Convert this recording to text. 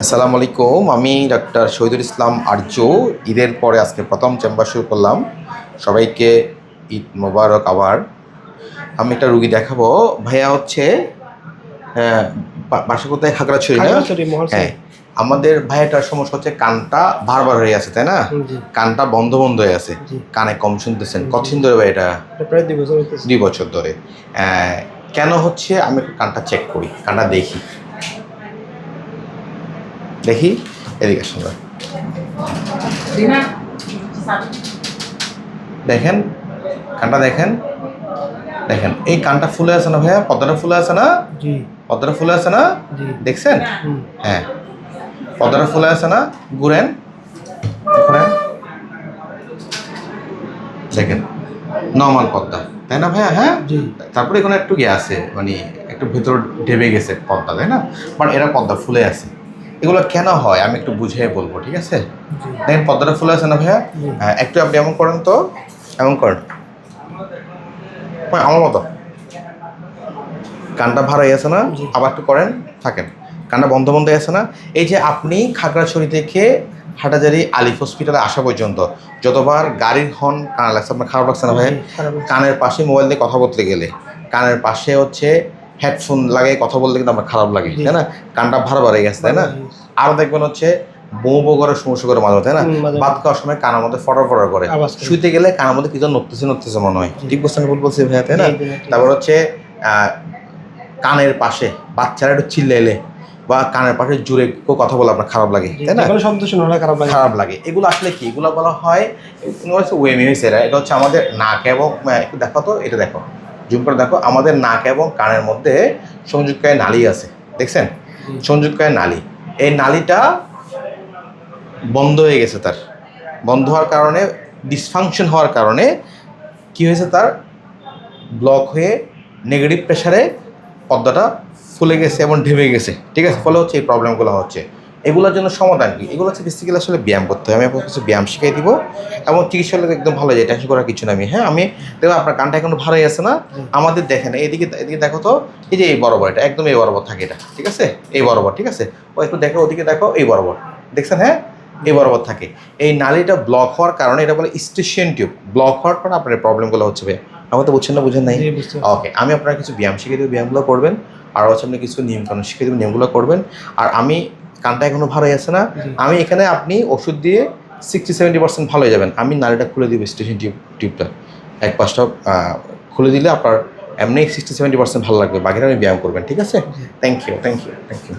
আসসালামু আলাইকুম আমি ডাক্তার শহীদুল ইসলাম আর্য ঈদের পরে আজকে প্রথম চেম্বার শুরু করলাম। সবাইকে ঈদ মোবারক আবার। আমি একটা রুগী দেখাবো। ভাইয়া হচ্ছে হ্যাঁ, বাসা কোথায়? খাগড়াছড়ি না? হ্যাঁ। আমাদের ভাইয়াটার সমস্যা হচ্ছে কানটা বারবার হয়ে আছে তাই না? কানটা বন্ধ বন্ধ হয়ে আছে। কানে কম শুনতেছেন। কতদিন ধরে ভাই এটা? প্রায় দুই বছর দুই বছর ধরে। কেন হচ্ছে? আমি কানটা চেক করি কানটা দেখি। দেখি এদিকে সুন্দর দেখেন কানটা দেখেন। দেখেন এই কানটা ফুলে আছে না ভাইয়া? পদ্মাটা ফুলে আছে না? জি। পদ্মাটা ফুলে আছে না? দেখছেন? হ্যাঁ। পদ্মাটা ফুলে আছে না? ঘুরেন। ঘুরেন। দেখেন নর্মাল পদ্মা। তাই না ভাইয়া? হ্যাঁ? তারপরে এখানে একটু ইয়ে আছে মানে একটু ভেতর ঢেবে গেছে পদ্মা তাই না? বাট এরা পদ্মা ফুলে আছে। এগুলো কেন হয়? আমি একটু বুঝিয়ে বলব ঠিক আছে? দেখেন পদ্মাটা ফুল আছে না ভাইয়া? হ্যাঁ একটু আপনি এমন করেন তো এমন করেন। আমার মতো। কানটা ভাড়া হয়ে আছে না? আবার একটু করেন থাকেন। কানটা বন্ধ বন্ধ হয়ে আছে না? এই যে আপনি খাগড়াছড়ি থেকে হাটাজারি আলিফ হসপিটালে আসা পর্যন্ত যতবার গাড়ির হন কানা লাগছে আপনার খারাপ লাগছে না ভাই। কানের পাশে মোবাইল দিয়ে কথা বলতে গেলে। কানের পাশে হচ্ছে হেডফোন লাগিয়ে কথা বলতে কিন্তু আমার খারাপ লাগে। তাই না? কানটা ভাড়া বাড়ে গেছে তাই না? জি। আরও দেখবেন হচ্ছে বউ বউ করে সমস্যা করে মাঝে তাই না? ভাত খাওয়ার সময় কানের মধ্যে ফটর ফটর করে। শুইতে গেলে কানের মধ্যে কিছু নড়তেছে নড়তেছে মনে হয়। ঠিক বলছেন ভুল বলছি ভাইয়া তাই না। তারপর হচ্ছে আহ, কানের পাশে বাচ্চারা একটু চিল্লাইলে বা কানের পাশে জুড়ে কথা বলে আপনার খারাপ লাগে তাই না? শব্দ শুনে খারাপ লাগে। খারাপ লাগে। এগুলো আসলে কি? এগুলো বলা হয় ওয়েমি হয়েছে এটা হচ্ছে আমাদের নাক এবং একটু দেখো তো এটা দেখো। জুম করে দেখো আমাদের নাক এবং কানের মধ্যে সংযুক্তকায় নালী আছে দেখছেন? জি। সংযুক্তকায় নালী। এই নালীটা বন্ধ হয়ে গেছে তার। বন্ধ হওয়ার কারণে ডিসফাংশন হওয়ার কারণে কি হয়েছে তার? ব্লক হয়ে নেগেটিভ প্রেশারে পদ্মাটা ফুলে গেছে এবং ঢেবে গেছে। ঠিক আছে? ফলে হচ্ছে এই প্রবলেমগুলো হচ্ছে। এগুলোর জন্য সমাধান কি? এগুলো হচ্ছে বেসিক্যালি আসলে ব্যায়াম করতে হবে আমি আপনার কিছু ব্যায়াম শিখিয়ে দিব এবং চিকিৎসা একদম ভালো যায় টেনশন করার কিছু না আমি হ্যাঁ আমি দেখো আপনার কানটা এখন ভালোই আছে না। আমাদের দেখেন এদিকে এদিকে দেখো তো এই যে এই বরাবর এটা একদম এই বরাবর থাকে এটা ঠিক আছে? এই বরাবর ঠিক আছে? ও একটু দেখো ওদিকে দেখো এই বরাবর দেখছেন হ্যাঁ? এই বরাবর থাকে। এই নালীটা ব্লক হওয়ার কারণে এটা বলে স্টেশন টিউব ব্লক হওয়ার কারণে আপনার প্রবলেমগুলো হচ্ছে ভাই আমার তো বুঝছেন না বুঝেন নাই। ওকে আমি আপনার কিছু ব্যায়াম শিখিয়ে দেবো ব্যায়ামগুলো করবেন। আর হচ্ছে আপনি কিছু নিয়মকানুন শিখিয়ে দেবেন নিয়মগুলো করবেন। আর আমি কানটা এখনও ভালো হয়ে আছে না। আমি এখানে আপনি ওষুধ দিয়ে সিক্সটি সেভেন্টি পার্সেন্ট ভালো হয়ে যাবেন। আমি নালীটা খুলে দিব স্টেশন টিউব টিউবটা এক পাশটা খুলে দিলে আপনার এমনি সিক্সটি সেভেন্টি পার্সেন্ট ভালো লাগবে। বাকিটা আপনি ব্যায়াম করবেন ঠিক আছে? Thank you thank you thank you